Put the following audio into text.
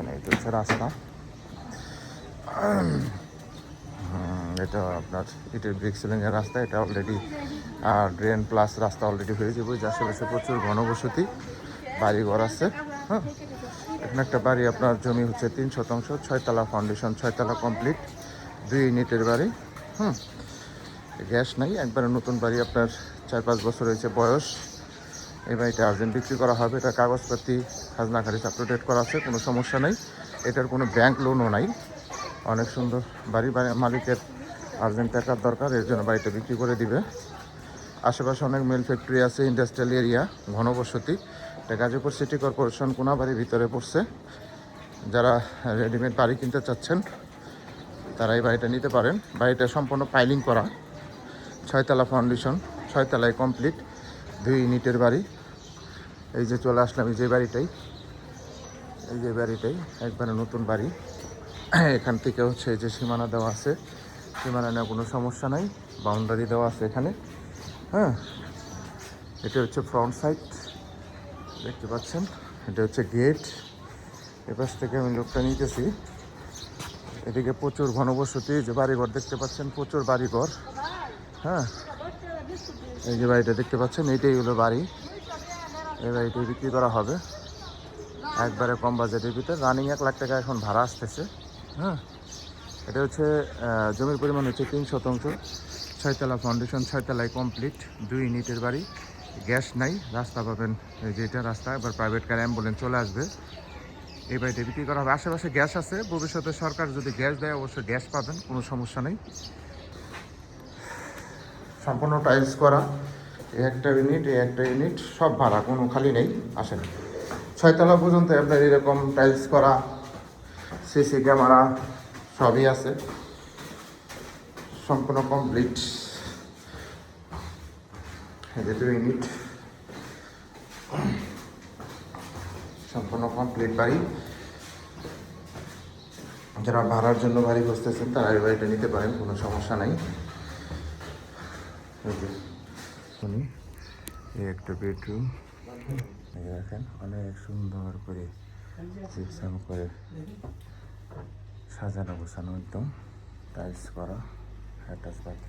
মানে এটা হচ্ছে রাস্তা এটা আপনার ইটের ব্রিক সিলিংয়ের রাস্তা, এটা অলরেডি ড্রেন প্লাস রাস্তা অলরেডি হয়ে যাবে যে আশেপাশে প্রচুর ঘনবসতি বাড়ি ঘর আছে হ্যাঁ। এখানে একটা বাড়ি, আপনার জমি হচ্ছে তিন শতাংশ, ছয়তলা ফাউন্ডেশন ছয়তলা কমপ্লিট দুই ইউনিটের বাড়ি, হুম। গ্যাস নাই, একবারে নতুন বাড়ি, আপনার চার পাঁচ বছর হয়েছে বয়স। এই বাড়িটা আর্জেন্ট বিক্রি করা হবে, এটা কাগজপাতি খাজনা খারিজ আপ টু ডেট করা আছে, কোনো সমস্যা নেই। এটার কোনো ব্যাংক লোনও নাই। অনেক সুন্দর বাড়ি বাড়ি মালিকের আর্জেন্ট টাকার দরকার, এর জন্য বাড়িটা বিক্রি করে দিবে। আশেপাশে অনেক মিল ফ্যাক্টরি আছে ইন্ডাস্ট্রিয়াল এরিয়া ঘনবসতি এটা গাজীপুর সিটি কর্পোরেশন কোনাবাড়ির ভিতরে পড়ছে। যারা রেডিমেড বাড়ি কিনতে চাচ্ছেন, তারা এই বাড়িটা নিতে পারেন। বাড়িটা সম্পূর্ণ পাইলিং করা। ছয়তলা ফাউন্ডেশন ছয়তলায় কমপ্লিট দুই ইউনিটের বাড়ি। এই যে চলে আসলাম এই যে বাড়িটাই। এই যে বাড়িটাই, একবারে নতুন বাড়ি। এখান থেকে হচ্ছে যে সীমানা দেওয়া আছে। সীমানা নেওয়া কোনো সমস্যা নাই বাউন্ডারি দেওয়া আছে এখানে। হ্যাঁ এটা হচ্ছে ফ্রন্ট সাইড দেখতে পাচ্ছেন? এটা হচ্ছে গেট এপাশ থেকে আমি লোকটা নিতেছি। এদিকে প্রচুর ঘনবসতি যে বাড়িঘর দেখতে পাচ্ছেন? প্রচুর বাড়িঘর। হ্যাঁ এই যে বাড়িটা দেখতে পাচ্ছেন, এইটাই হলো বাড়ি। এই বাড়িটি বিক্রি করা হবে। একবারে কম বাজেটের ভিতরে। রানিং এক লাখ টাকা এখন ভাড়া আসতেছে। হ্যাঁ? এটা হচ্ছে জমির পরিমাণ হচ্ছে তিন শতাংশ। ছয়তলা ফাউন্ডেশন ছয়তলায় কমপ্লিট দুই ইউনিটের বাড়ি। গ্যাস নাই। রাস্তা পাবেন, এই যে এটা রাস্তা। এবার প্রাইভেট কার অ্যাম্বুলেন্স চলে আসবে। এই বাড়িটা বিক্রি করা হবে। আশেপাশে গ্যাস আছে। ভবিষ্যতে সরকার যদি গ্যাস দেয়, অবশ্যই গ্যাস পাবেন। কোনো সমস্যা নেই। সম্পূর্ণ টাইলস করা। এই একটা ইউনিট এই একটা ইউনিট সব ভাড়া, কোনো খালি নেই আসেন ছয়তলা পর্যন্ত আপনার এরকম টাইলস করা সিসি ক্যামেরা সবই আছে। সম্পূর্ণ কমপ্লিট এই যে দুই ইউনিট সম্পূর্ণ কমপ্লিট বাড়ি। যারা ভাড়ার জন্য বাড়ি বসতেছেন তারা এই বাড়িটা নিতে পারেন, কোনো সমস্যা নাই। এই একটা বেডরুম দেখেন, অনেক সুন্দর করে জিপসাম করে সাজানো গোছানো একদম। টাইলস করা অ্যাটাচ বাথরুম